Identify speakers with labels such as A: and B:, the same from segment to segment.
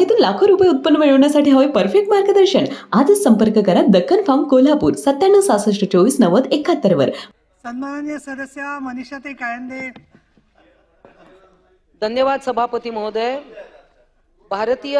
A: बागेतून लाखो रुपये उत्पन्न मिळवण्यासाठी हवे परफेक्ट मार्गदर्शन. आजच संपर्क करा दक्कन फार्म कोल्हापूर सत्त्याण्णव सहासष्ट चोवीस नव्वद एकाहत्तर वर.
B: सन्माननीय सदस्य मनीषाताई कायंदे.
C: धन्यवाद सभापती महोदय. भारतीय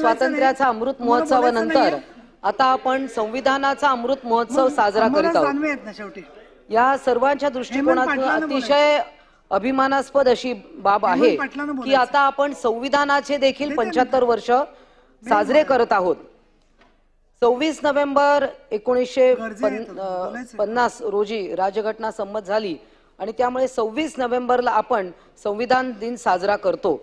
C: स्वातंत्र्याचा. अमृत महोत्सवानंतर आता आपण संविधानाचा अमृत महोत्सव साजरा करीत आहोत. या सर्वांच्या दृष्टिकोनातून अतिशय अभिमानास्पद अशी बाब आहे की. आता आपण संविधानाचे देखील पंच्याहत्तर वर्ष साजरे करत आहोत सव्वीस नोव्हेंबर एकोणीसशे. पन्नास रोजी राजघटना संमत झाली आणि त्यामुळे सव्वीस नोव्हेंबरला आपण संविधान दिन साजरा करतो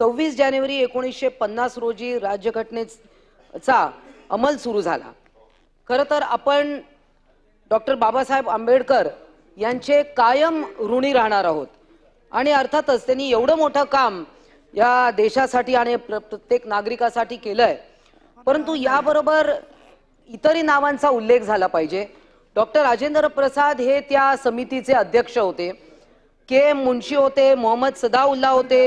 C: सव्वीस जानेवारी एकोणीसशे पन्नास रोजी राज्यघटनेचा अंमल सुरू झाला खरं तर आपण डॉक्टर बाबासाहेब आंबेडकर यांचे कायम ऋणी राहणार आहोत. आणि अर्थातच त्यांनी एवढं मोठं काम या देशासाठी आणि प्रत्येक नागरिकासाठी केलंय. परंतु याबरोबर इतरही नावांचा उल्लेख झाला पाहिजे. डॉक्टर राजेंद्र प्रसाद हे त्या समितीचे अध्यक्ष होते. के एम मुन्शी होते मोहम्मद सदाउल्ला होते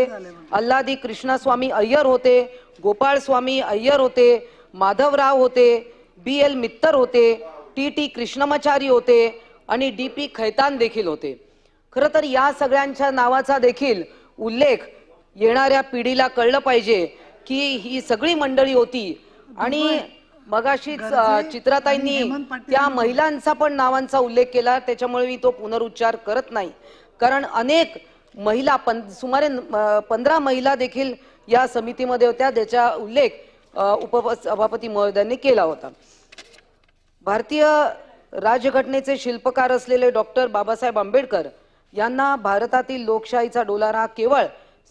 C: अल्लादी कृष्णास्वामी अय्यर होते गोपाळ स्वामी अय्यर होते माधवराव होते बी एल मित्तर होते टी टी कृष्णमाचारी होते आणि डी पी खैतान देखील होते. खरं तर या सगळ्यांच्या नावाचा देखील उल्लेख येणाऱ्या पिढीला कळलं पाहिजे की ही सगळी मंडळी होती. आणि मगाशीच चित्राताईंनी त्या महिलांचा पण नावांचा उल्लेख केला. त्याच्यामुळे मी तो पुनरुच्चार करत नाही. कारण अनेक महिला पं सुमारे पंधरा महिला देखील या समितीमध्ये होत्या ज्याचा उल्लेख उपसभापती महोदयांनी केला होता. भारतीय राजघटनेचे शिल्पकार असलेले डॉक्टर बाबासाहेब आंबेडकर यांना भारतातील लोकशाहीचा डोलारा केवळ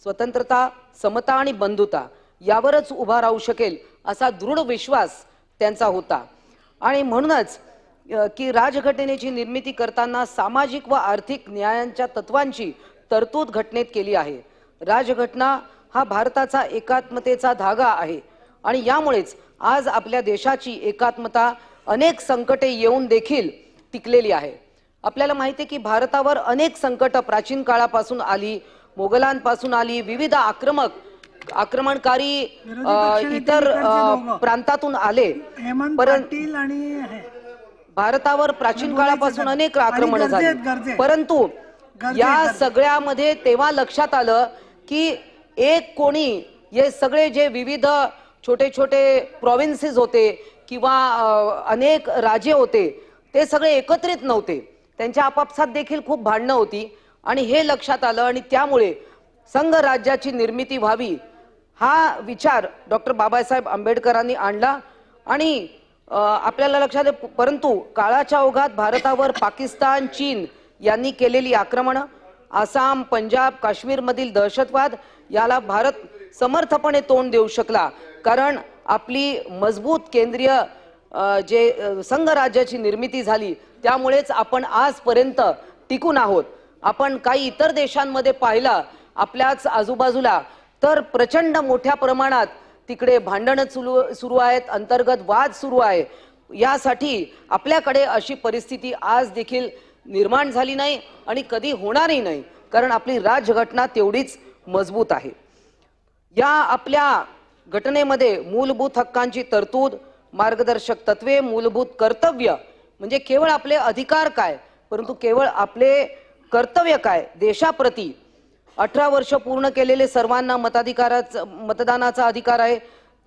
C: स्वतंत्रता समता आणि बंधुता यावरच उभा राहू शकेल असा दृढ विश्वास त्यांचा होता. आणि म्हणूनच की राजघटनेची निर्मिती करताना सामाजिक व आर्थिक न्यायांच्या तत्वांची तरतूद घटनेत केली आहे. राजघटना हा भारताचा एकात्मतेचा धागा आहे आणि यामुळेच आज आपल्या देशाची एकात्मता अनेक संकटे येऊन देखील टिकलेली आहे आपल्याला माहिती आहे की भारतावर अनेक संकट प्राचीन काळापासून आली मोगलांपासून आली विविध आक्रमक आक्रमणकारी इतर. प्रांतातून आले
B: हेमंत
C: परं-
B: पाटील आणि
C: भारतावर प्राचीन काळापासून? अनेक आक्रमण झाली. परंतु या. सगळ्यामध्ये तेव्हा लक्षात आलं की एक कोणी हे सगळे जे विविध छोटे छोटे प्रॉव्हिन्सेस होते किंवा अनेक राजे होते ते सगळे एकत्रित नव्हते. त्यांच्या आपापसात देखील खूप भांडणं होती. आणि हे लक्षात आलं आणि त्यामुळे संघ राज्याची निर्मिती व्हावी हा विचार डॉक्टर बाबासाहेब आंबेडकरांनी आणला. आणि आपल्याला लक्षात परंतु काळाच्या ओघात भारतावर पाकिस्तान चीन यांनी केलेली आक्रमणं आसाम पंजाब काश्मीरमधील दहशतवाद याला भारत समर्थपणे तोंड देऊ शकला. कारण आपली मजबूत केंद्रीय जे संघराज्याची निर्मिती झाली त्यामुळेच आपण आजपर्यंत टिकून आहोत. आपण काही इतर देशांमध्ये पाहिलं आपल्याच आजूबाजूला तर प्रचंड मोठ्या प्रमाणात तिकडे भांडणं सुरू सुरू आहेत अंतर्गत वाद सुरू आहे. यासाठी आपल्याकडे अशी परिस्थिती आज देखील निर्माण झाली नाही आणि कधी होणारही नाही कारण आपली राजघटना तेवढीच मजबूत आहे. या आपल्या घटनेमध्ये मूलभूत हक्कांची तरतूद मार्गदर्शक तत्वे मूलभूत कर्तव्य म्हणजे केवळ आपले अधिकार काय परंतु केवळ आपले कर्तव्य काय देशाप्रती अठरा वर्ष पूर्ण केलेले सर्वांना मताधिकाराचा मतदानाचा अधिकार आहे.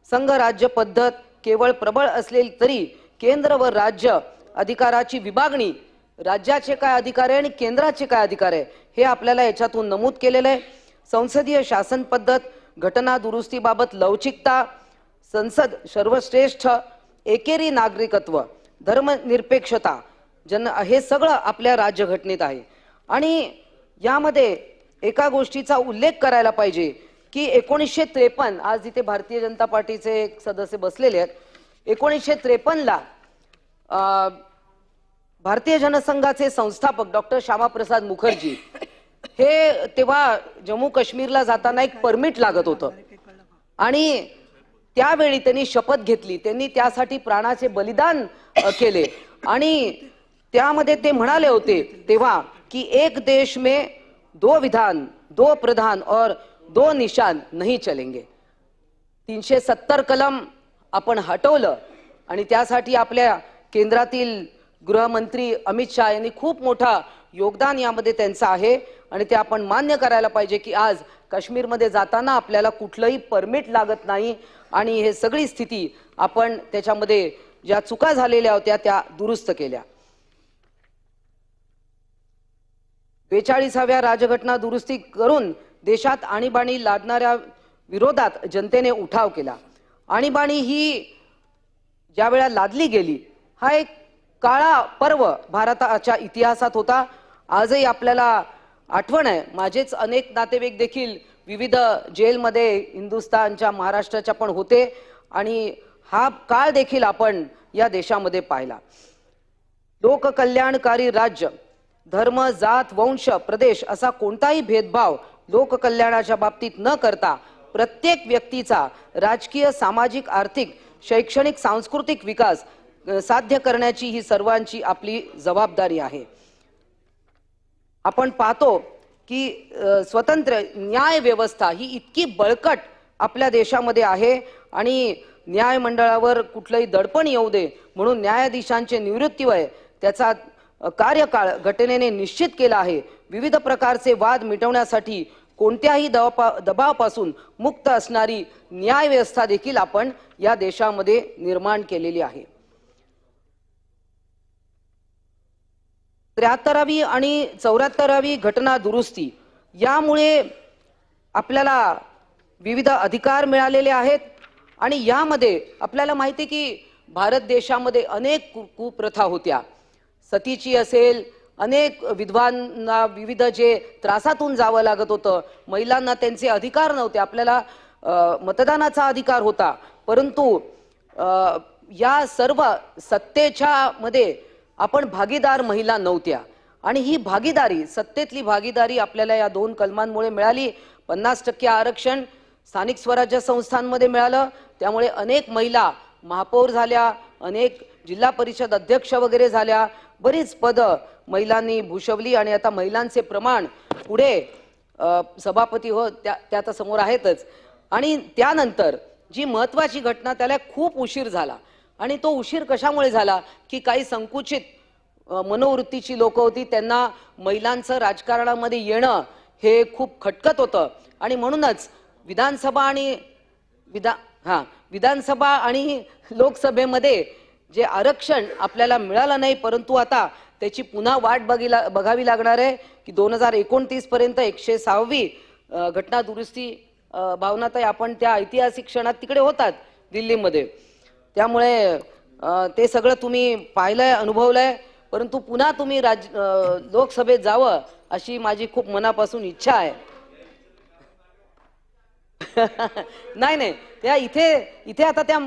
C: संघ राज्य पद्धत केवळ प्रबळ असलेली तरी केंद्र व राज्य अधिकाराची विभागणी राज्याचे काय अधिकार आहे आणि केंद्राचे काय अधिकार आहे हे आपल्याला याच्यातून नमूद केलेलं आहे. संसदीय शासन पद्धत घटना दुरुस्तीबाबत लवचिकता संसद सर्वश्रेष्ठ एकेरी नागरिकत्व धर्मनिरपेक्षता जन हे सगळं आपल्या राज्यघटनेत आहे. आणि यामध्ये एका गोष्टीचा उल्लेख करायला पाहिजे की एकोणीसशे त्रेपन्न आज इथे भारतीय जनता पार्टीचे एक सदस्य बसलेले आहेत. एकोणीसशे त्रेपन्नला भारतीय जनसंघाचे संस्थापक डॉक्टर श्यामाप्रसाद मुखर्जी हे तेव्हा जम्मू काश्मीरला जाताना एक परमिट लागत होतं. आणि त्यावेळी त्यांनी शपथ घेतली. त्यांनी त्यासाठी प्राणाचे बलिदान केले. आणि त्यामध्ये ते म्हणाले होते तेव्हा की एक देश में दो विधान दो प्रधान और दो निशान नहीं चलेंगे. तीनशे सत्तर कलम आपण हटवलं आणि त्यासाठी आपल्या केंद्रातील गृहमंत्री अमित शहा यांनी खूप मोठा योगदान यामध्ये त्यांचं आहे. आणि ते आपण मान्य करायला पाहिजे की आज काश्मीरमध्ये जाताना आपल्याला कुठलंही परमिट लागत नाही. आणि हे सगळी स्थिती आपण त्याच्यामध्ये ज्या चुका झालेल्या होत्या त्या दुरुस्त केल्या. बेचाळीसाव्या राजघटना दुरुस्ती करून देशात आणीबाणी लादणाऱ्या विरोधात जनतेने उठाव केला. आणीबाणी ही ज्या वेळा लादली गेली हा एक काळा पर्व भारताच्या इतिहासात होता. आजही आपल्याला आठवण आहे. माझेच अनेक नातेवाईक देखील विविध जेलमध्ये हिंदुस्थानच्या महाराष्ट्राच्या पण होते आणि हा काळ देखील आपण या देशामध्ये पाहिला. लोककल्याणकारी राज्य धर्म जात वंश प्रदेश असा कोणताही भेदभाव लोककल्याणाच्या बाबतीत न करता प्रत्येक व्यक्तीचा राजकीय सामाजिक आर्थिक शैक्षणिक सांस्कृतिक विकास साध्य करण्याची ही सर्वांची आपली जबाबदारी आहे. आपण पाहतो की स्वतंत्र न्याय व्यवस्था ही इतकी बळकट आपल्या देशामध्ये आहे आणि न्याय मंडळावर कुठलंही दडपण येऊ दे म्हणून न्यायाधीशांचे निवृत्ती वय त्याचा कार्यकाळ घटनेने निश्चित केला आहे. विविध प्रकारचे वाद मिटवण्यासाठी कोणत्याही दबापा दबावापासून मुक्त असणारी न्याय व्यवस्था देखील आपण या देशामध्ये निर्माण केलेली आहे. त्र्याहत्तरावी आणि चौऱ्याहत्तरावी घटना दुरुस्ती यामुळे आपल्याला विविध अधिकार मिळालेले आहेत आणि यामध्ये आपल्याला माहिती की भारत देशामध्ये अनेक कु- कुप्रथा होत्या. सतीची असेल अनेक विधवांना विविध जे त्रासातून जावं लागत होतं महिलांना त्यांचे अधिकार नव्हते आपल्याला मतदानाचा अधिकार होता. परंतु या सर्व सत्तेच्या मध्ये आपण भागीदार महिला नव्हत्या. आणि ही भागीदारी सत्तेतली भागीदारी आपल्याला या दोन कलमांमुळे मिळाली. पन्नास टक्के आरक्षण स्थानिक स्वराज्य संस्थांमध्ये मिळालं. त्यामुळे अनेक महिला महापौर झाल्या अनेक जिल्हा परिषद अध्यक्ष वगैरे झाल्या. बरीच पदं महिलांनी भूषवली आणि आता महिलांचे प्रमाण पुढे सभापती हो त्या त्या आता समोर आहेतच. आणि त्यानंतर जी महत्वाची घटना त्याला खूप उशीर झाला. आणि तो उशीर कशामुळे झाला? की काही संकुचित मनोवृत्तीची लोक होती त्यांना महिलांचं राजकारणामध्ये येणं हे खूप खटकत होतं. आणि म्हणूनच विधानसभा आणि विधा हा विधानसभा आणि लोकसभेमध्ये जे आरक्षण आपल्याला मिळालं नाही परंतु आता त्याची पुन्हा वाट बघिला बघावी लागणार आहे की दोन हजार एकोणतीस पर्यंत एकशे सहावी घटना दुरुस्ती अ, भावनाताई आपण त्या ऐतिहासिक क्षणात तिकडे होतात दिल्लीमध्ये. त्यामुळे ते सगळं तुम्ही पाहिलंय अनुभवलंय परंतु पुन्हा तुम्ही राज लोकसभेत जावं अशी माझी खूप मनापासून इच्छा आहे. नाही नाही. त्या इथे इथे आता त्या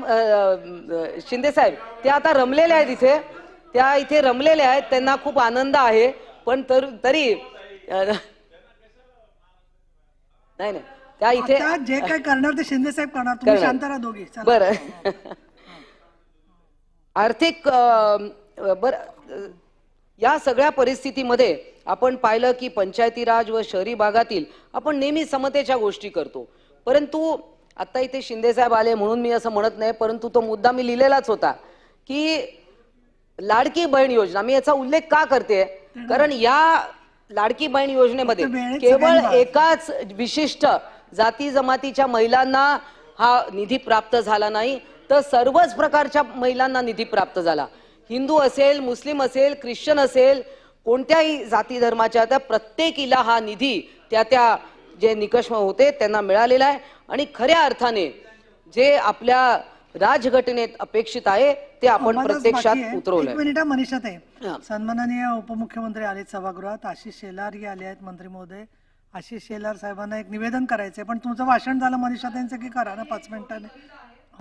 C: शिंदे साहेब त्या आता रमलेल्या आहेत इथे. त्या इथे रमलेल्या आहेत त्यांना खूप आनंद आहे. पण तर तरी नाही नाही. त्या इथे
B: जे काय करणार ते शिंदे साहेब करणार. शांत राहा दोघी.
C: बर. आर्थिक बर या सगळ्या परिस्थितीमध्ये आपण पाहिलं की पंचायती राज व शहरी भागातील आपण नेहमी समतेच्या गोष्टी करतो. परंतु आता इथे शिंदे साहेब आले म्हणून मी असं म्हणत नाही परंतु तो मुद्दा मी लिहिलेलाच होता की लाडकी बहीण योजना मी याचा उल्लेख का करते? कारण या लाडकी बहीण योजनेमध्ये केवळ एकाच विशिष्ट जाती जमातीच्या महिलांना हा निधी प्राप्त झाला नाही तर सर्वच प्रकारच्या महिलांना निधी प्राप्त झाला. हिंदू असेल मुस्लिम असेल ख्रिश्चन असेल कोणत्याही जाती धर्माच्या त्या प्रत्येकीला हा निधी त्या त्या जे निकष होते त्यांना मिळालेला आहे. आणि खऱ्या अर्थाने जे आपल्या राजघटनेत अपेक्षित आहे ते आपण प्रत्यक्षात
B: आहे. एक मिनिट हा, मनीषा ताई.
C: हा.
B: सन्माननीय उपमुख्यमंत्री आले सभागृहात. आशिष शेलार हे आले आहेत मंत्री महोदय. आशिष शेलार साहेबांना एक निवेदन करायचंय पण तुमचं भाषण झालं मनीषा ताईंचं की करा ना पाच मिनिटाने?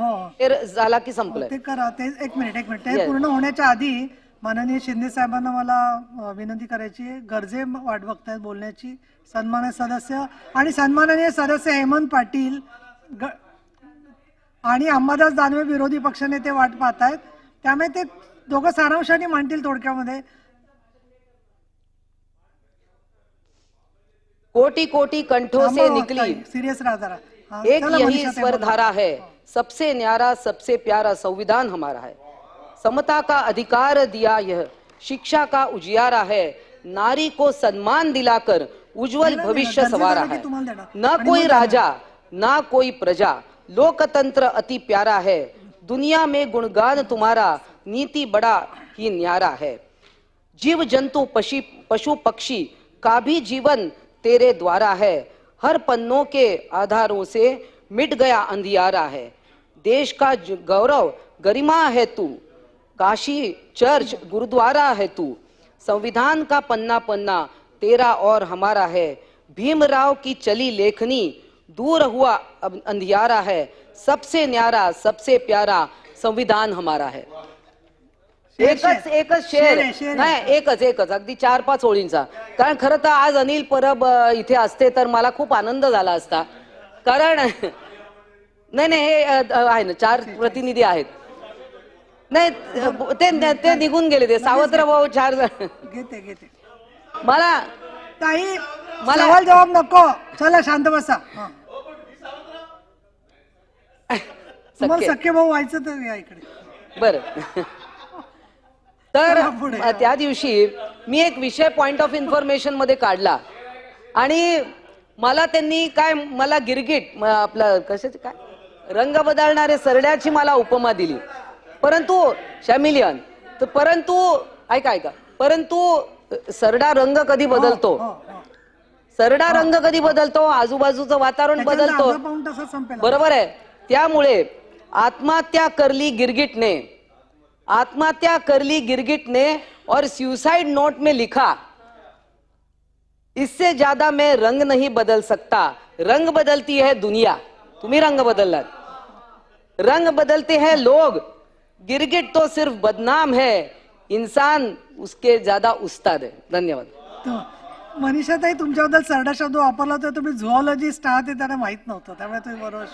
B: हो.
C: तर झाला की संपलंय.
B: ते करा ते एक मिनिट एक मिनिट. ते
C: Yes.
B: पूर्ण होण्याच्या आधी माननीय शिंदे साहेबांना मला अ, विनंती करायची आहे. गरजे वाट बघतायत बोलण्याची. सन्मान्य सदस्य आणि सन्माननीय सदस्य हेमंत पाटील ग- आणि अंबादास दानवे विरोधी पक्षनेते वाट पाहत आहेत त्यामुळे ते दोघं सारांशाने मांडतील थोडक्यामध्ये.
C: कोटी कोटी कंठों से निकली.
B: सिरियस राहा जरा. हाँ,
C: एक यही स्वर धारा है सबसे न्यारा सबसे प्यारा संविधान हमारा है। समता का अधिकार दिया यह शिक्षा का उजियारा है नारी को सम्मान दिलाकर उज्जवल भविष्य सवारा है. न कोई राजा ना कोई प्रजा। लोकतंत्र अति प्यारा है दुनिया में गुणगान तुम्हारा नीति बड़ा ही न्यारा है। जीव जंतु पशु पशु पक्षी का भी जीवन तेरे द्वारा है। हर पन्नों के आधारों से मिट गया अंधियारा है। देश का गौरव गरिमा है तू। काशी चर्च गुरुद्वारा है तू। संविधान का पन्ना पन्ना तेरा और हमारा है। भीमराव की चली लेखनी दूर हुआ अंधियारा है। सबसे न्यारा, सबसे प्यारा संविधान हमारा है। एकच. एकच
B: शेर.
C: नाही एकच एकच. अगदी चार पाच ओळींचा. कारण खरं तर आज अनिल परब इथे असते तर मला खूप आनंद झाला असता. कारण नाही नाही हे आहे ना चार प्रतिनिधी आहेत. नाही ते ते निघून गेले ते. सावत्र भाऊ चार जण.
B: घेते घेते.
C: मला
B: ताई
C: मला-
B: सवाल जवाब नको. चला शांत बसा.
C: सख्खे
B: भाऊ व्हायचं तर या इकडे.
C: बर. तर त्या दिवशी मी एक विषय पॉइंट ऑफ इन्फॉर्मेशनमध्ये काढला. आणि मला त्यांनी काय मला गिरगिट आपलं कशाचे काय? रंग बदलणारे सरड्याची मला उपमा दिली. परंतु शॅमिलियन तर परंतु ऐका ऐका. परंतु सरडा रंग कधी बदलतो?
B: हो, हो.
C: सरडा रंग कधी बदलतो? आजूबाजूचं वातावरण बदलतो. बरोबर आहे. त्यामुळे आत्महत्या करली गिरगिट ने कर ली गिरगिट ने और सुसाइड नोट में लिखा, इससे ज़्यादा मैं रंग नहीं बदल सकता। रंग बदलती है दुनिया। तुम्ही रंग बदललात रंग बदलते हैं लोग। गिरगिट तो सिर्फ़ बदनाम है। इंसान उसके ज़्यादा उस्ताद है। धन्यवाद।
B: तो मनीषा ताई, तुमच्याबद्दल सरडा शब्द वापरला तर तुम्ही झुऑलॉजिस्ट आहात हे त्यांना माहित नव्हतं, त्यामुळे तुम्ही बरोबर.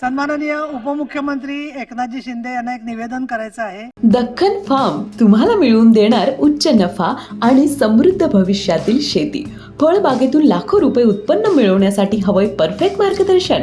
B: सन्माननीय उपमुख्यमंत्री एकनाथजी शिंदे यांना एक निवेदन करायचं आहे.
A: दख्खन फार्म तुम्हाला मिळवून देणार उच्च नफा आणि समृद्ध भविष्यातील शेती. फळबागेतून लाखो रुपये उत्पन्न मिळवण्यासाठी हवंय परफेक्ट मार्गदर्शन.